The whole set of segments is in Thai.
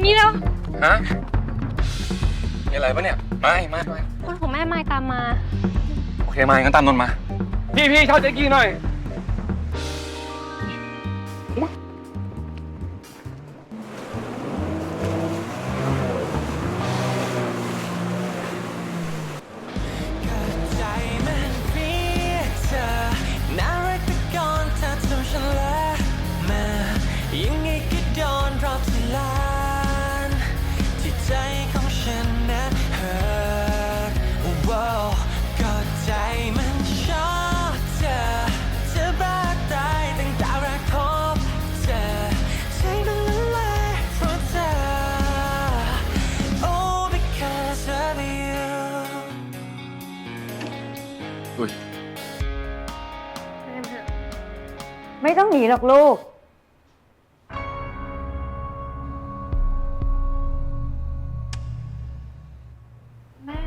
วันนี้แล้วฮะมีอะไรปะเนี่ยไม่ไม่ไม่คนของแม่ไมายตามมา โอเคมางั้นตามนนท์มา พี่พี่เช่าเจ๊กี้หน่อย ไม่ต้องหนีหรอกลูก แม่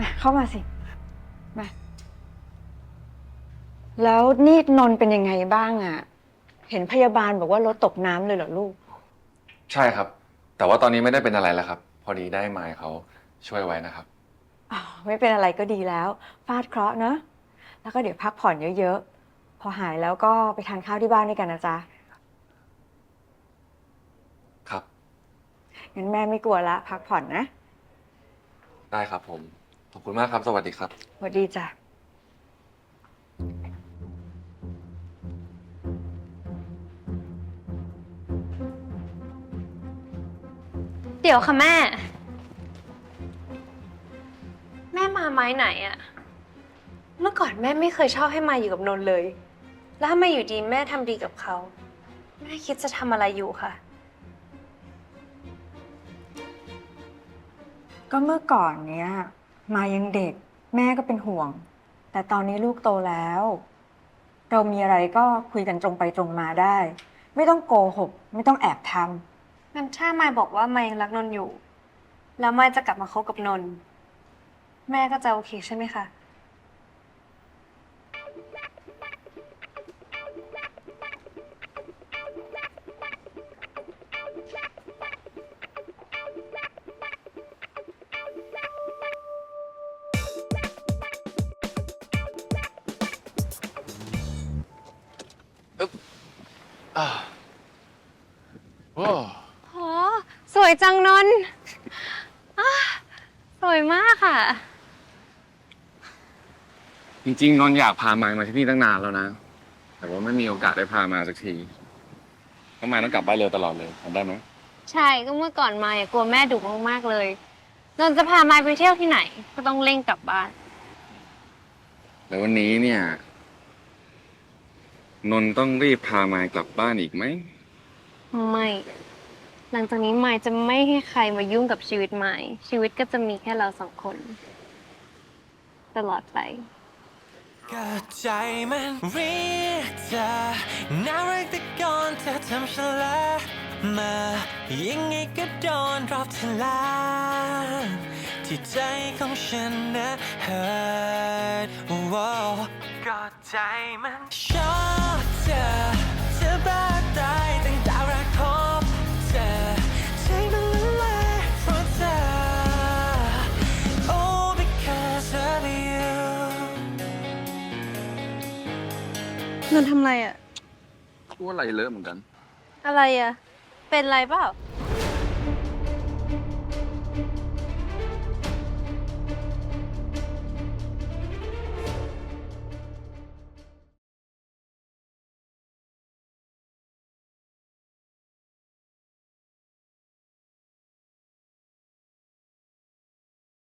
มาเข้ามาสิ มา แล้วนี่นนท์เป็นยังไงบ้างอะเห็นพยาบาลบอกว่ารถตกน้ำเลยเหรอลูก ใช่ครับ แต่ว่าตอนนี้ไม่ได้เป็นอะไรแล้วครับ พอดีได้ไมค์เขาช่วยไว้นะครับ อ๋อไม่เป็นอะไรก็ดีแล้วฟาดเคราะห์เนอะแล้วก็เดี๋ยวพักผ่อนเยอะๆ พอหายแล้วก็ไปทานข้าวที่บ้านด้วยกันนะจ๊ะ ครับ งั้นแม่ไม่กลัวละพักผ่อนนะได้ครับผม ขอบคุณมากครับ สวัสดีครับ สวัสดีจ้ะ เดี๋ยวค่ะแม่ แม่มาไม้ไหนอะเมื่อก่อนแม่ไม่เคยชอบให้มาอยู่กับนนท์เลย แล้วทำไมอยู่ดีแม่ทำดีกับเขา แม่คิดจะทำอะไรอยู่คะก็เมื่อก่อนเนี้ย มายังเด็กแม่ก็เป็นห่วง แต่ตอนนี้ลูกโตแล้ว เรามีอะไรก็คุยกันตรงไปตรงมาได้ ไม่ต้องโกหก ไม่ต้องแอบทำ งั้นถ้ามายบอกว่ามายยังรักนนท์อยู่ แล้วมายจะกลับมาคบกับนนท์ แม่ก็จะโอเคใช่ไหมคะ อ่าโอ้โห สวยจังนนท์อะสวยมากค่ะ จริงๆนนท์อยากพาไมค์มาที่นี่ตั้งนานแล้วนะ แต่ว่าไม่มีโอกาสได้พามาสักทีก็มายต้องกลับบ้านเร็วตลอดเลยทำได้ไหมใช่ก็เมื่อก่อนมายอะกลัวแม่ดุมากๆเลยนนท์จะพามายไปเที่ยวที่ไหน ก็ต้องเร่งกลับบ้าน แล้ววันนี้เนี่ย นนท์ต้องรีบพาไมค์กลับบ้านอีกไหม ไม่ หลังจากนี้มายจะไม่ให้ใครมายุ่งกับชีวิตมายชีวิตก็จะมีแค่เราสองคน ตลอดไป ก็ใจมันเรียกเธอน่ารักแต่ก่อนเธอทำฉันละมายังไงก็โดนรอบทล้านที่ใจของฉันนะเฮิร์ตก็ใจมันชอบเธอ นนท์ทำอะไรอะพูดอะไรเลอะเหมือนกัน อะไรอะเป็นไรเปล่า